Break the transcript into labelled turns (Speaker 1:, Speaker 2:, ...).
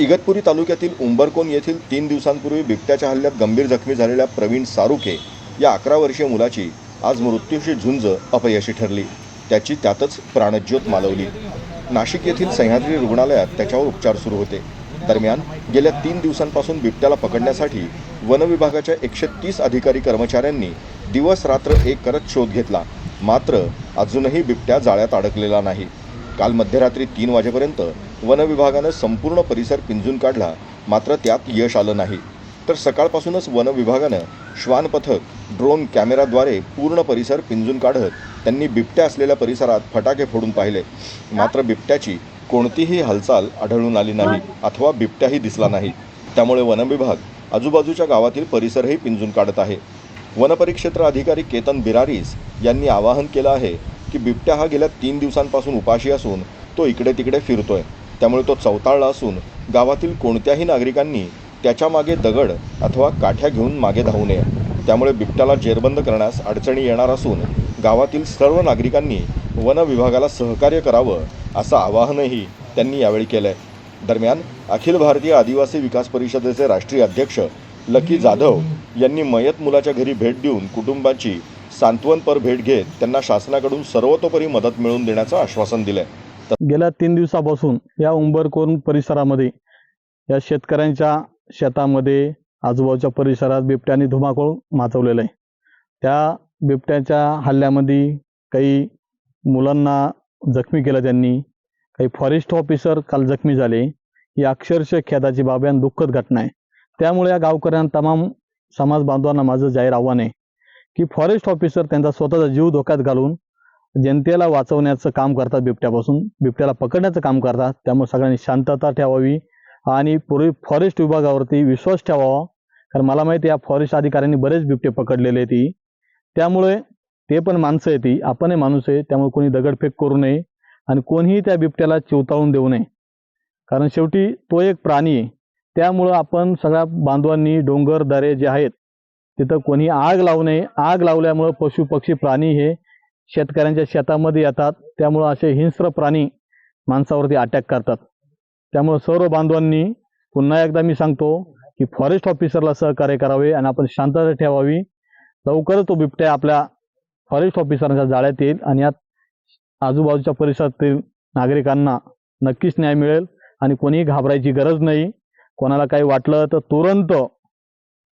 Speaker 1: इगतपुरी तालुक्यातील उंबरकोन येथील तीन दिवसांपूर्वी बिबट्याच्या हल्ल्यात गंभीर जखमी झालेल्या प्रवीण सारुके या अकरा वर्षीय मुलाची आज मृत्यूशी झुंज अपयशी ठरली. त्याची त्यातच प्राणज्योत मालवली. नाशिक येथील सह्याद्री रुग्णालयात त्याच्यावर उपचार सुरू होते. दरम्यान गेल्या तीन दिवसांपासून बिबट्याला पकडण्यासाठी वनविभागाच्या एकशे तीस अधिकारी कर्मचाऱ्यांनी दिवस रात्र एक करत शोध घेतला. मात्र अजूनही बिबट्या जाळ्यात अडकलेला नाही. काल मध्यरात्री तीन वाजेपर्यंत वनविभागानं संपूर्ण परिसर पिंजून काढला मात्र त्यात यश आलं नाही. तर सकाळपासूनच वनविभागानं श्वान पथक ड्रोन कॅमेराद्वारे पूर्ण परिसर पिंजून काढत त्यांनी बिबट्या असलेल्या परिसरात फटाके फोडून पाहिले. मात्र बिबट्याची कोणतीही हालचाल आढळून आली नाही अथवा बिबट्याही दिसला नाही. त्यामुळे वनविभाग आजूबाजूच्या गावातील परिसरही पिंजून काढत आहे. वनपरिक्षेत्र अधिकारी केतन बिरारीस यांनी आवाहन केलं आहे की बिबट्या हा गेल्या तीन दिवसांपासून उपाशी असून तो इकडे तिकडे फिरतोय. त्यामुळे तो चवताळला असून गावातील कोणत्याही नागरिकांनी त्याच्यामागे दगड अथवा काठ्या घेऊन मागे धावू नये. त्यामुळे बिबट्याला जेरबंद करण्यास अडचणी येणार असून गावातील सर्व नागरिकांनी वन विभागाला सहकार्य करावं असं आवाहनही त्यांनी यावेळी केलं आहे दरम्यान अखिल भारतीय आदिवासी विकास परिषदेचे राष्ट्रीय अध्यक्ष लकी जाधव यांनी मयत मुलाच्या घरी भेट देऊन कुटुंबाची सांत्वनपर भेट घेत त्यांना शासनाकडून सर्वतोपरी मदत मिळवून देण्याचं आश्वासन दिलं आहे दिलंय
Speaker 2: गेल्या तीन दिवसापासून या उंबरकोन परिसरामध्ये या शेतकऱ्यांच्या शेतामध्ये आजूबाजूच्या परिसरात बिबट्याने धुमाकूळ माचवलेलं आहे त्या बिबट्याच्या हल्ल्यामध्ये काही मुलांना जखमी केलं त्यांनी. काही फॉरेस्ट ऑफिसर काल जखमी झाले. ही अक्षरशः खेदाची बाब आणि दुःखद घटना आहे. त्यामुळे या गावकऱ्यांना तमाम समाज बांधवांना माझं जाहीर आव्हान आहे की फॉरेस्ट ऑफिसर त्यांचा स्वतःचा जीव धोक्यात घालून जनतेला वाचवण्याचं काम करतात बिबट्यापासून. बिबट्याला पकडण्याचं काम करतात. त्यामुळे सगळ्यांनी शांतता ठेवावी आणि पूर्वी फॉरेस्ट विभागावरती विश्वास ठेवावा. कारण मला माहिती आहे या फॉरेस्ट अधिकाऱ्यांनी बरेच बिबटे पकडलेले ती त्यामुळे ते पण माणसं आहे ती आपणही माणूस आहे. त्यामुळे कोणी दगडफेक करू नये आणि कोणीही त्या बिबट्याला चिवताळून देऊ नये. कारण शेवटी तो एक प्राणी आहे. त्यामुळं आपण सगळ्या बांधवांनी डोंगर दरे जे आहेत तिथं कोणी आग लावू नये. आग लावल्यामुळं पशु पक्षी प्राणी हे शेतकऱ्यांच्या शेतामध्ये येतात त्यामुळं असे हिंस्र प्राणी माणसावरती अटॅक करतात. त्यामुळं सर्व बांधवांनी पुन्हा एकदा मी सांगतो की फॉरेस्ट ऑफिसरला सहकार्य करावे आणि आपण शांतता ठेवावी. लवकरच तो बिबट्या आपल्या फॉरेस्ट ऑफिसरांच्या जाळ्यात येईल आणि यात आजूबाजूच्या परिसरातील नागरिकांना नक्कीच न्याय मिळेल आणि कोणीही घाबरायची गरज नाही. कोणाला काही वाटलं तर तुरंत